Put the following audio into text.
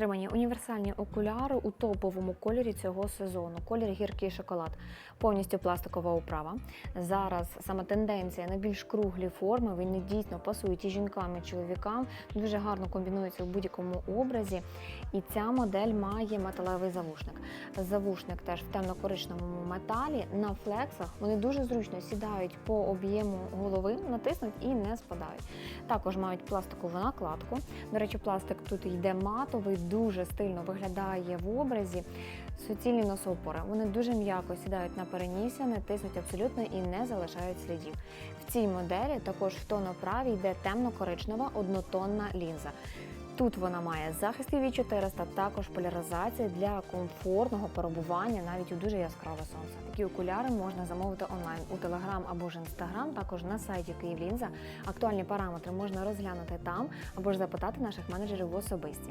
Стримані універсальні окуляри у топовому кольорі цього сезону. Колір гіркий шоколад, повністю пластикова управа. Зараз саме тенденція на більш круглі форми. Вони дійсно пасують і жінкам, і чоловікам. Дуже гарно комбінуються в будь-якому образі. І ця модель має металевий завушник. Завушник теж в темно-коричневому металі. На флексах вони дуже зручно сідають по об'єму голови, натиснуть і не спадають. Також мають пластикову накладку. До речі, пластик тут йде матовий, дуже стильно виглядає в образі. Суцільні носоупори. Вони дуже м'яко сідають на перенісся, не тиснуть абсолютно і не залишають слідів. В цій моделі також в тоноправі йде темно-коричнева однотонна лінза. Тут вона має захист UV 400, також поляризація для комфортного перебування навіть у дуже яскраве сонце. Такі окуляри можна замовити онлайн у Телеграм або ж Інстаграм, також на сайті Київлінза. Актуальні параметри можна розглянути там або ж запитати наших менеджерів в особисті.